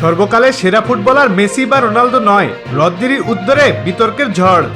সর্বকালের সেরা footballer Messi বা রোনালদো নয়, রদ্রির উত্তরে বিতর্কের ঝড়।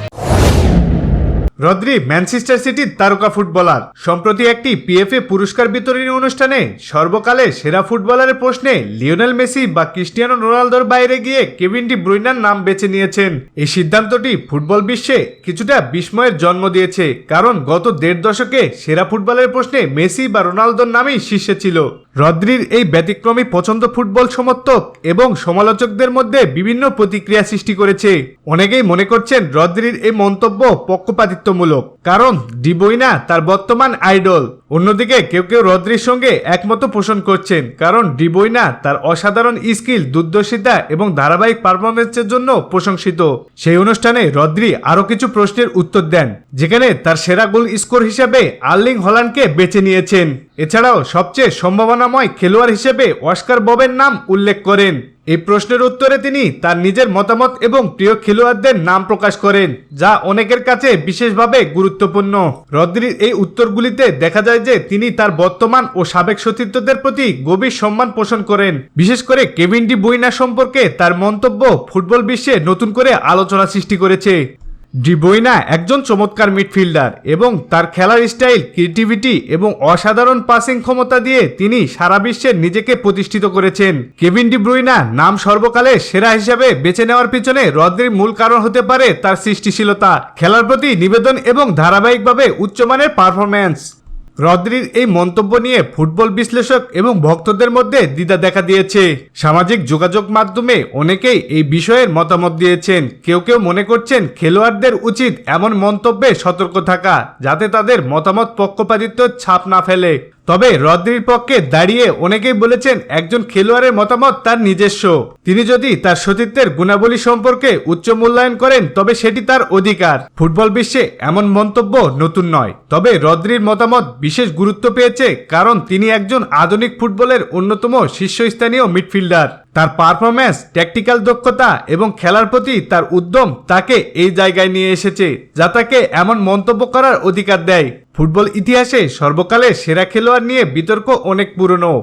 রদ্রি ম্যানচেস্টার সিটির তারকা ফুটবলার। সম্প্রতি একটি পিএফএ পুরস্কার বিতরণী অনুষ্ঠানে সর্বকালের সেরা ফুটবলারের প্রশ্নে লিওনেল মেসি বা ক্রিস্টিয়ানো রোনালদোর বাইরে গিয়ে কেভিন ডি ব্রুইনার নাম বেছে নিয়েছেন। এই সিদ্ধান্তটি ফুটবল বিশ্বে কিছুটা বিস্ময়ের জন্ম দিয়েছে, কারণ গত দেড় দশকে সেরা ফুটবলের প্রশ্নে মেসি বা রোনালদোর নামই শীর্ষে ছিল। রদ্রির এই ব্যতিক্রমী পছন্দ ফুটবল সমর্থক এবং সমালোচকদের মধ্যে বিভিন্ন প্রতিক্রিয়া সৃষ্টি করেছে। অনেকেই মনে করছেন রদ্রির এই মন্তব্য পক্ষপাতিত্বমূলক, কারণ ডিবইনা তার বর্তমান আইডল। অন্যদিকে কেউ কেউ রদ্রির সঙ্গে একমত পোষণ করছেন, কারণ ডিবইনা তার অসাধারণ স্কিল দুর্দর্শিতা এবং ধারাবাহিক পারফরমেন্সের জন্য প্রশংসিত। সেই অনুষ্ঠানে রদ্রি আরও কিছু প্রশ্নের উত্তর দেন, যেখানে তার সেরা গোল স্কোর হিসেবে আর্লিং হল্যান্ডকে বেছে নিয়েছেন। এছাড়াও সবচেয়ে সম্ভাবনাময় খেলোয়াড় হিসেবে অস্কার ববের নাম উল্লেখ করেন। এই প্রশ্নের উত্তরে তিনি তার নিজের মতামত এবং প্রিয় খেলোয়াড়দের নাম প্রকাশ করেন, যা অনেকের কাছে বিশেষভাবে গুরুত্বপূর্ণ। রদ্রির এই উত্তরগুলিতে দেখা যায় যে তিনি তার বর্তমান ও সাবেক সতীর্থদের প্রতি গভীর সম্মান পোষণ করেন। বিশেষ করে কেভিন ডি বুইনা সম্পর্কে তার মন্তব্য ফুটবল বিশ্বে নতুন করে আলোচনা সৃষ্টি করেছে। ডিবইনা একজন চমৎকার মিডফিল্ডার এবং তার খেলার স্টাইল, ক্রিয়েটিভিটি এবং অসাধারণ পাসিং ক্ষমতা দিয়ে তিনি সারা বিশ্বে নিজেকে প্রতিষ্ঠিত করেছেন। কেভিন ডিব্রুইনা নাম সর্বকালে সেরা হিসাবে বেছে নেওয়ার পিছনে রদ্রির মূল কারণ হতে পারে তার সৃষ্টিশীলতা, খেলার প্রতি নিবেদন এবং ধারাবাহিকভাবে উচ্চমানের পারফরম্যান্স। রদ্রির এই মন্তব্য নিয়ে ফুটবল বিশ্লেষক এবং ভক্তদের মধ্যে দ্বিধা দেখা দিয়েছে। সামাজিক যোগাযোগ মাধ্যমে অনেকেই এই বিষয়ের মতামত দিয়েছেন। কেউ কেউ মনে করছেন খেলোয়াড়দের উচিত এমন মন্তব্যে সতর্ক থাকা, যাতে তাদের মতামত পক্ষপাতিত্ব ছাপ না ফেলে। তবে রদ্রির পক্ষে দাঁড়িয়ে অনেকেই বলেছেন একজন খেলোয়াড়ের মতামত তার নিজস্ব। তিনি যদি তার সতীর্থের গুণাবলী সম্পর্কে উচ্চ মূল্যায়ন করেন, তবে সেটি তার অধিকার। ফুটবল বিশ্বে এমন মন্তব্য নতুন নয়। তবে রদ্রির মতামত বিশেষ গুরুত্ব পেয়েছে কারণ তিনি একজন আধুনিক ফুটবলের অন্যতম শীর্ষস্থানীয় মিডফিল্ডার। তার পারফরম্যান্স ট্যাকটিক্যাল দক্ষতা এবং খেলার প্রতি তার উদ্যম তাকে এই জায়গায় নিয়ে এসেছে, যা তাকে এমন মন্তব্য করার অধিকার দেয়। ফুটবল ইতিহাসে সর্বকালে সেরা খেলোয়াড় নিয়ে বিতর্ক অনেক পুরনো।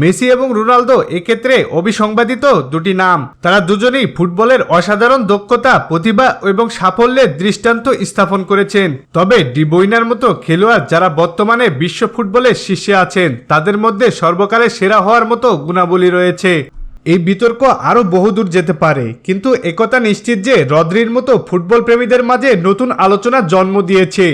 মেসি এবং রোনালদো এক্ষেত্রে অবিসংবাদিত দুটি নাম। তারা দুজনেই ফুটবলের অসাধারণ দক্ষতা, প্রতিভা এবং সাফল্যের দৃষ্টান্ত স্থাপন করেছেন। তবে ডিবইনার মতো খেলোয়াড় যারা বর্তমানে বিশ্ব ফুটবলের শীর্ষে আছেন, তাদের মধ্যে সর্বকালে সেরা হওয়ার মতো গুণাবলী রয়েছে। এই বিতর্ক আরও বহুদূর যেতে পারে। কিন্তু একথা নিশ্চিত যে রদ্রির মতো ফুটবল প্রেমীদের মাঝে নতুন আলোচনা জন্ম দিয়েছে।